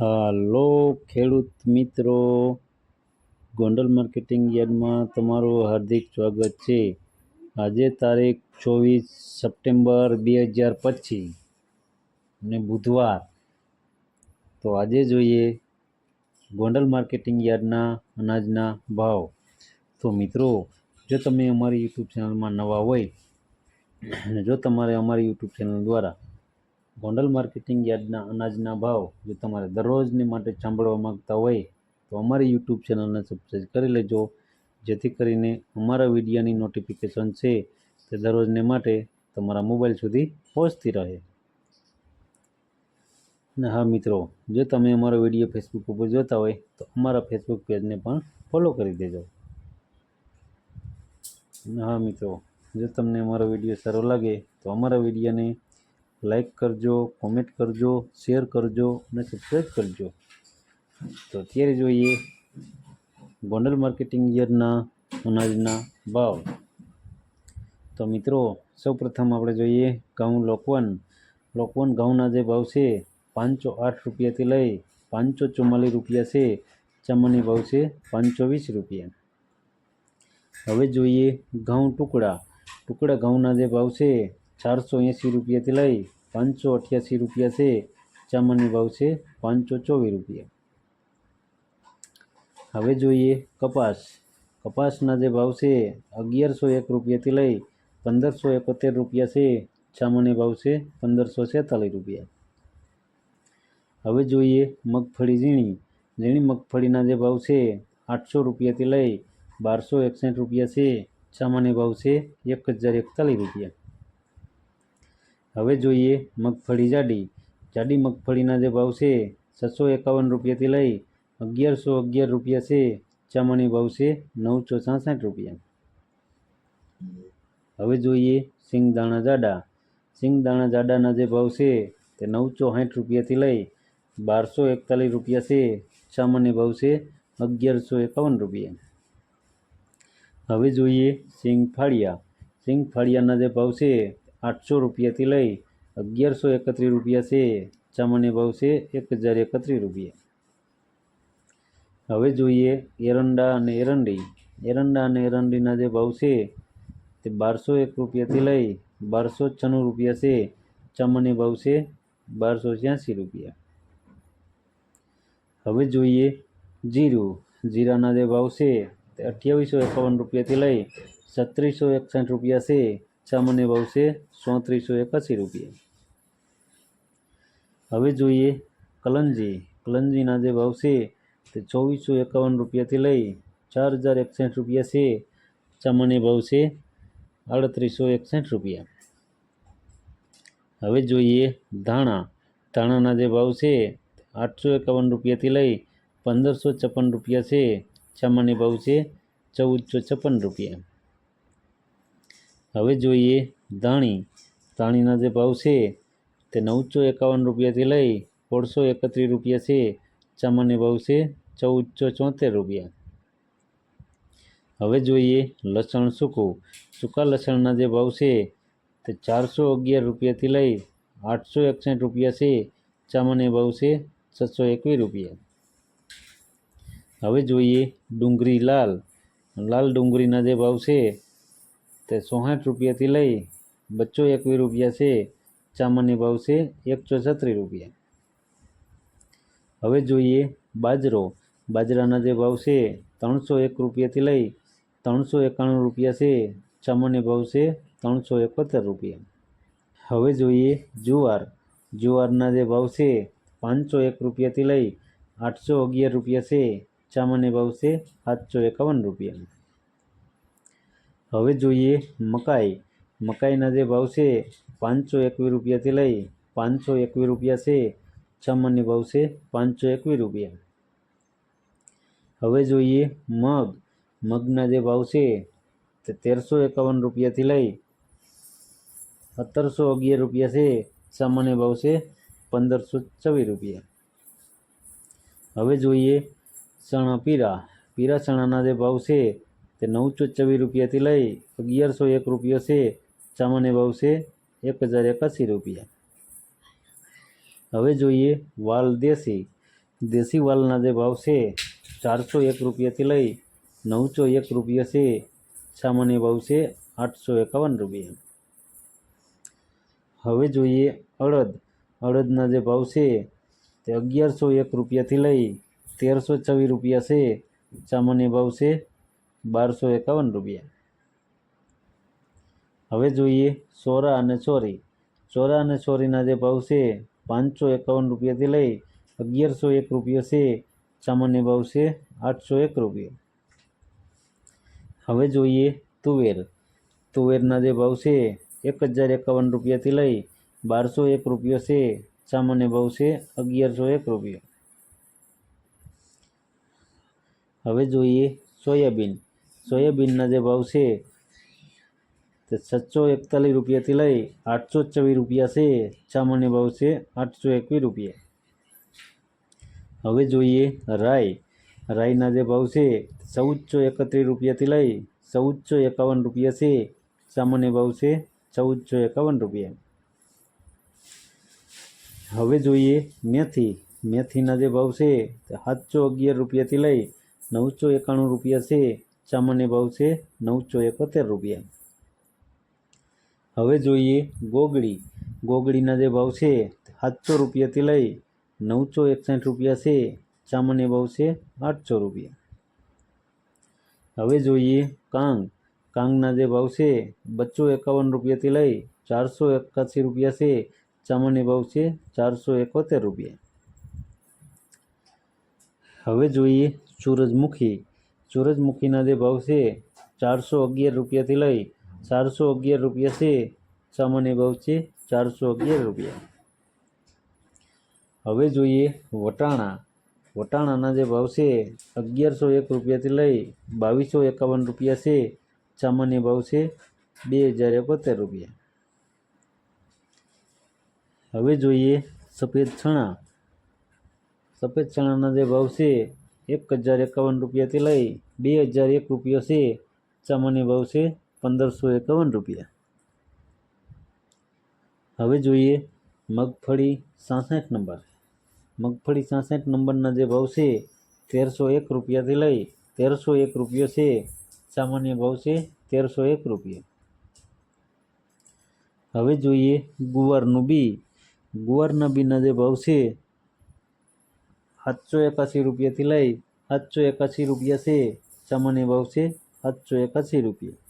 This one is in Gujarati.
હાલો, ખેડૂત મિત્રો. ગોંડલ માર્કેટિંગ યાર્ડમાં તમારું હાર્દિક સ્વાગત છે. આજે તારીખ ચોવીસ સપ્ટેમ્બર બે હજાર પચીસ ને બુધવાર. તો આજે જોઈએ ગોંડલ માર્કેટિંગ યાર્ડના અનાજના ભાવ. તો મિત્રો, જો તમે અમારી યુટ્યુબ ચેનલમાં નવા હોય અને જો તમારે અમારી યુટ્યુબ ચેનલ દ્વારા ગોંડલ માર્કેટિંગ યાર્ડના અનાજના ભાવ જો તમારે દરરોજને માટે સાંભળવા માંગતા હોય, તો અમારી યુટ્યુબ ચેનલને સબસ્ક્રાઈબ કરી લેજો. જેથી કરીને અમારા વિડીયાની નોટિફિકેશન છે તે દરરોજને માટે તમારા મોબાઈલ સુધી પહોંચતી રહે. અને હા મિત્રો, જો તમે અમારો વીડિયો ફેસબુક ઉપર જોતા હોય, તો અમારા ફેસબુક પેજને પણ ફોલો કરી દેજો. હા મિત્રો, જો તમને અમારો વીડિયો સારો લાગે, તો અમારા વિડીયોને લાઈક કરજો કોમેન્ટ કરજો શેર કરજો અને સબસ્ક્રાઈબ કરજો. તો અત્યારે જોઈએ ગોંડલ માર્કેટિંગ યરના અનાજના ભાવ. તો મિત્રો, સૌપ્રથમ આપણે જોઈએ ઘઉં લોકવન. લોકવન ઘઉંના જે ભાવ છે, પાંચસો આઠ રૂપિયાથી લઈ પાંચસો ચુમ્માલીસ રૂપિયા છે. ચમની ભાવ છે, પાંચસો વીસ રૂપિયા. હવે જોઈએ ઘઉં ટુકડા. ટુકડા ઘઉંના જે ભાવ છે, ચારસો એંસી રૂપિયાથી લઈ પાંચસો અઠ્યાસી રૂપિયા છે ચામડની ભાવ છે પાંચસો ચોવીસ રૂપિયા. હવે જોઈએ કપાસ. કપાસના જે ભાવ છે, અગિયારસો એક રૂપિયાથી લઈ પંદરસો એકોતેર રૂપિયા છે ચામડની ભાવ છે પંદરસો છેતાલીસ રૂપિયા. હવે જોઈએ મગફળી ઝીણી. ઝીણી મગફળીના જે ભાવ છે, આઠસો રૂપિયાથી લઈ બારસો એકસઠ રૂપિયા છે, ચામાની ભાવ છે એક હજાર એકતાલીસ રૂપિયા. હવે જોઈએ મગફળી જાડી. જાડી મગફળીના જે ભાવ છે, છસો એકાવન રૂપિયાથી લઈ અગિયારસો અગિયાર રૂપિયા છે. ચામાની ભાવ છે, નવસો છાસઠ રૂપિયા. હવે જોઈએ સિંગદાણા જાડા. સિંગદાણા જાડાના જે ભાવ છે, તે નવસો સાઠ રૂપિયાથી લઈ બારસો એકતાલીસ રૂપિયા છે. સામાન્ય ભાવ છે, અગિયારસો એકાવન રૂપિયા. હવે જોઈએ સિંગ ફાળિયા સિંગ ફાળિયાના જે ભાવ છે આઠસો રૂપિયાથી લઈ અગિયારસો એકત્રીસ રૂપિયા છે સામાન્ય ભાવ છે એક હજાર એકત્રીસ રૂપિયા. હવે જોઈએ એરંડા અને એરંડી. એરંડા અને એરંડીના જે ભાવ છે, તે બારસો એક રૂપિયાથી લઈ બારસો છન્નું રૂપિયા છે ચામડની ભાવ છે બારસો છ્યાસી રૂપિયા. હવે જોઈએ જીરું. જીરાના જે ભાવ છે, તે અઠ્યાવીસો એકાવન રૂપિયાથી લઈ છત્રીસો એકસઠ રૂપિયા છે ચામડની ભાવ છે ચોત્રીસો એકાસી રૂપિયા. હવે જોઈએ કલંજી. કલંજીના જે ભાવ છે તે ચોવીસો એકાવન રૂપિયાથી લઈ ચાર હજાર એકસઠ રૂપિયા છે. સામાન્ય ભાવ છે આડત્રીસો એકસઠ રૂપિયા. હવે જોઈએ ધાણા. ધાણાના જે ભાવ છે આઠસો એકાવન રૂપિયાથી લઈ પંદરસો છપ્પન રૂપિયા છે. સામાન્ય ભાવ છે ચૌદસો છપ્પન રૂપિયા. હવે જોઈએ ધાણી. ધાણીના જે ભાવ છે તે નવસો એકાવન રૂપિયાથી લઈ સોળસો એકત્રીસ રૂપિયા છે. સામાન્ય ભાવ છે ચૌદસો ચોતેર રૂપિયા. હવે જોઈએ લસણ સૂકું. સૂકા લસણના જે ભાવ છે તે ચારસો અગિયાર રૂપિયાથી લઈ આઠસો એકસઠ રૂપિયા છે. સામાન્ય ભાવ છે છસો એકવીસ રૂપિયા. હવે જોઈએ ડુંગળી લાલ. લાલ ડુંગળીના જે ભાવ છે તે ચોસઠ રૂપિયાથી લઈ બચ્ચો એકવીસ રૂપિયા છે સામાન્ય ભાવ છે એકસો છત્રીસ રૂપિયા. હવે જોઈએ બાજરો. બાજરાના જે ભાવ છે ત્રણસો એક રૂપિયાથી લઈ ત્રણસો એકાણું રૂપિયા છે સામાન્ય ભાવ છે ત્રણસો એકોતેર રૂપિયા. હવે જોઈએ જુવાર. જુવારના જે ભાવ છે પાંચસો એક રૂપિયાથી લઈ આઠસો અગિયાર રૂપિયા છે સામાન્ય ભાવ છે સાતસો એકાવન રૂપિયા. હવે જોઈએ મકાઈ. મકાઈના જે ભાવ છે, પાંચસો એકવીસ રૂપિયાથી લઈ પાંચસો એકવીસ રૂપિયા છે. સામાન્ય ભાવ છે, પાંચસો એકવીસ રૂપિયા. હવે જોઈએ મગ. મગના જે ભાવ છે, તે તેરસો એકાવન રૂપિયાથી લઈ સત્તરસો અગિયાર રૂપિયા છે. સામાન્ય ભાવ છે, પંદરસો છવ્વીસ રૂપિયા. હવે જોઈએ ચણા પીરા. પીરા ચણાના જે ભાવ છે તે નવસો ચોવીસ રૂપિયાથી લઈ અગિયારસો એક રૂપિયો છે, સામાન્ય ભાવ છે એક હજાર એકાસી રૂપિયા. હવે જોઈએ વાલ દેશી. દેશી વાલના જે ભાવ છે, ચારસો એક રૂપિયાથી લઈ નવસો એક રૂપિયા છે, સામાન્ય ભાવ છે આઠસો એકાવન રૂપિયા. હવે જોઈએ અડદ. અડદના જે ભાવ છે, તે અગિયારસો એક રૂપિયાથી લઈ તેરસો છવ્વીસ રૂપિયા છે, સામાન્ય ભાવ છે બારસો એકાવન રૂપિયા. હવે જોઈએ સોરા અને ચોરી ચોરા અને ચોરીના જે ભાવ છે, પાંચસો એકાવન રૂપિયાથી લઈ અગિયારસો એક રૂપિયા છે. સામાન્ય ભાવ છે આઠસો એક રૂપિયા. હવે જોઈએ તુવેર. તુવેરના જે ભાવ છે, એક હજાર એકાવન રૂપિયાથી લઈ બારસો એક રૂપિયો છે. સામાન્ય ભાવ છે અગિયારસો એક રૂપિયા. હવે જોઈએ સોયાબીન. સોયાબીનના જે ભાવ છે, તે છસો એકતાલીસ રૂપિયાથી લઈ આઠસો છવ્વીસ રૂપિયા છે. સામાન્ય ભાવ છે આઠસો એકવીસ રૂપિયા. હવે જોઈએ રાઈ. રાઈના જે ભાવ છે, ચૌદસો એકત્રીસ રૂપિયાથી લઈ ચૌદસો એકાવન રૂપિયા છે. સામાન્ય ભાવ છે ચૌદસો એકાવન રૂપિયા. હવે જોઈએ મેથી. મેથીના જે ભાવ છે, તે સાતસો અગિયાર રૂપિયાથી લઈ નવસો એકાણું રૂપિયા છે. સામાન્ય ભાવ છે નવસો એકોતેર રૂપિયા. હવે જોઈએ ગોગળી. ગોગળીના જે ભાવ છે સાતસો રૂપિયાથી લઈ નવસો એકસઠ રૂપિયા છે. સામાન્ય ભાવ છે આઠસો રૂપિયા. હવે જોઈએ કાંગ. કાંગના જે ભાવ છે બસો એકાવન રૂપિયાથી લઈ ચારસો એકાસી રૂપિયા છે. સામાન્ય ભાવ છે ચારસો એકોતેર રૂપિયા. હવે જોઈએ સૂરજમુખી. સૂરજમુખીના જે ભાવ છે, ચારસો અગિયાર રૂપિયાથી લઈ ચારસો અગિયાર રૂપિયા છે, સામાન્ય ભાવ છે ચારસો અગિયાર રૂપિયા. હવે જોઈએ વટાણા. વટાણાના જે ભાવ છે, અગિયારસો એક રૂપિયાથી લઈ બાવીસો એકાવન રૂપિયા છે, સામાન્ય ભાવ છે બે હજાર એકોતેર રૂપિયા. હવે જોઈએ સફેદ ચણા સફેદ ચણાના જે ભાવ છે એક હજાર એકાવન રૂપિયાથી લઈ બે હજાર એક રૂપિયો છે સામાન્ય ભાવ છે પંદરસો એકાવન રૂપિયા. હવે જોઈએ મગફળી સાસઠ નંબર. મગફળી સાસઠ નંબરના જે ભાવ છે તેરસો એક રૂપિયાથી લઈ તેરસો એક રૂપિયો છે સામાન્ય ભાવ છે તેરસો એક રૂપિયા. હવે જોઈએ ગુવારનું બી. ગુવારના બીના જે ભાવ છે સાતસો એકાસી રૂપિયાથી લઈ સાતસો એકાસી રૂપિયા છે સામાન્ય ભાવ છે સાતસો એકાસી રૂપિયા.